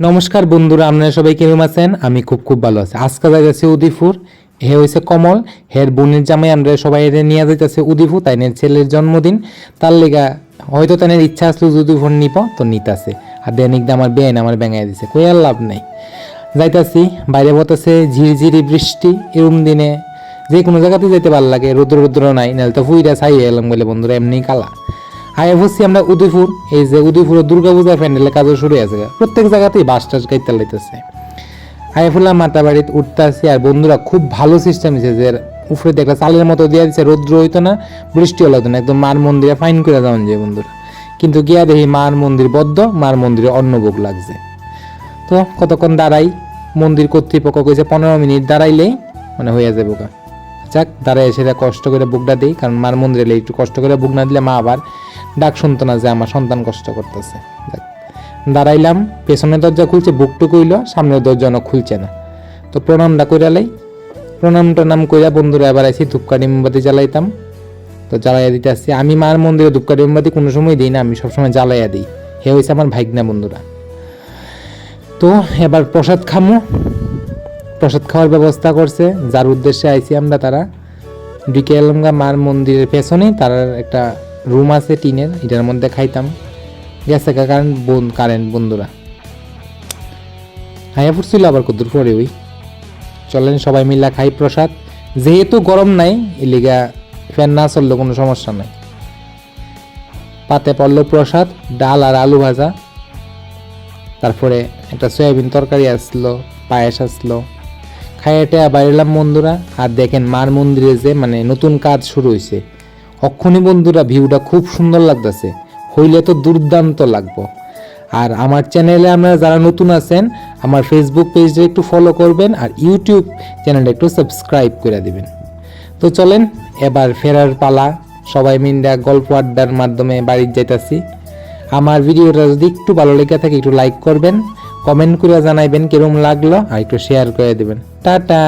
নমস্কার বন্ধুরা, আপনারা সবাই কেমন আছেন? আমি খুব খুব ভালো আছি। আজকে যাইতেছে উদিপুর। হে হয়েছে কমল। হের বোনের জামাই, আমরা সবাই এর নিয়ে যাইতেছে উদিপুর। তাই ছেলের জন্মদিন। তার লেগা হয়তো তাই ইচ্ছা আসলো উদিপুর নিব, তো নিতাছে। আর দেনিক আমার বেআইন আমার ব্যাঙাই দিছে। কই আর লাভ নেই। যাইতাছি বাইরে বতাছে ঝিরিঝিরি বৃষ্টি, এরম দিনে। যে কোনো জায়গাতে যেতে ভালো লাগে। রুদ্র রুদ্র নাই, নাহলে তো ফুইরা ছাই এলাম বলে বন্ধুরা, এমনি কালা। আয় বসছি আমরা উদয়পুর। এই যে উদয়পুরের দুর্গা পূজা প্যান্ডেলের কাজও শুরু হয়েছে। প্রত্যেক জায়গাতেই বাস টাস গাইতে লাইতেছে আইফুল্লাহ মাতা বাড়িতে উঠতে আসি আর বন্ধুরা খুব ভালো সিস্টেম দিছে যে উপরে দেখলে চালের মতো দিয়ে দিচ্ছে রৌদ্র হইতো না, বৃষ্টি হলো না, একদম মার মন্দিরে ফাইন করে যাওয়ান যায় বন্ধুরা। কিন্তু গিয়া দেখি মার মন্দির বদ্ধ, মার মন্দিরে অন্নভোগ লাগছে। তো কতক্ষণ দাঁড়াই, মন্দির কর্তৃপক্ষ কইছে পনেরো মিনিট দাঁড়াইলেই মানে হয়ে যাবে বোকা যাক দাঁড়ায় সেটা কষ্ট করে বুকটা দিই, কারণ মার মন্দিরে একটু কষ্ট করে বুক না দিলে মা আবার ডাক শুনতো না যে আমার সন্তান কষ্ট করতেছে। দাঁড়াইলাম পেছনের দরজা খুলছে, বুকটু কইল, সামনের দরজা খুলছে না। তো প্রণামটা কইরালাই প্রণাম টনাম কইরা বন্ধুরা এবার আইসি ধূপকাঠি মোমবাতি জ্বালাইতাম। তো জ্বালাইয়া দিতে আসছি। আমি মার মন্দিরে ধূপকাঠি মোমবাতি কোনো সময় দিই না, আমি সবসময় জ্বালাইয়া দিই। হে হয়েছে আমার ভাইগনা বন্ধুরা। তো এবার প্রসাদ খামো। প্রসাদ খাওয়ার ব্যবস্থা করছে। যার উদ্দেশ্যে আইছি আমরা তারা। ঢুকে এলাম গা মার মন্দিরের পেছনেই তার একটা রুম আছে টিনের, এটার মধ্যে খাইতাম। গেছে কারেন্ট বন কারেন্ট বন্ধুরা। হাইয়া ফুটছিল আবার কদ্দুর পরে ওই। চলেন সবাই মিলা খাই প্রসাদ। যেহেতু গরম নাই এলিগা ফ্যান না চললে কোনো সমস্যা নাই। পাতে পড়ল প্রসাদ, ডাল আর আলু ভাজা। তারপরে একটা সয়াবিন তরকারি আসলো, পায়েস আসলো। খাইয়াটা বাইরেলাম বন্ধুরা। আর দেখেন মার মন্দিরে যে মানে নতুন কাজ শুরু হয়েছে অক্ষণি বন্ধুরা ভিউটা খুব সুন্দর লাগতেছে। হইলে তো দুর্দান্ত লাগবো। আর আমার চ্যানেলে আপনারা যারা নতুন আছেন, আমার ফেসবুক পেজটা একটু ফলো করবেন আর ইউটিউব চ্যানেলটা একটু সাবস্ক্রাইব করে দিবেন। তো চলেন, এবার ফেরার পালা। সবাই মিন্দা গল্প আড্ডার মাধ্যমে বাড়ির যাইতাছি। আমার ভিডিওটা যদি একটু ভালো লেগে থাকে, একটু লাইক করবেন কমেন্ট করে জানাইবেন কিরম লাগল আর একটু শেয়ার করে দেবেন। টাটা!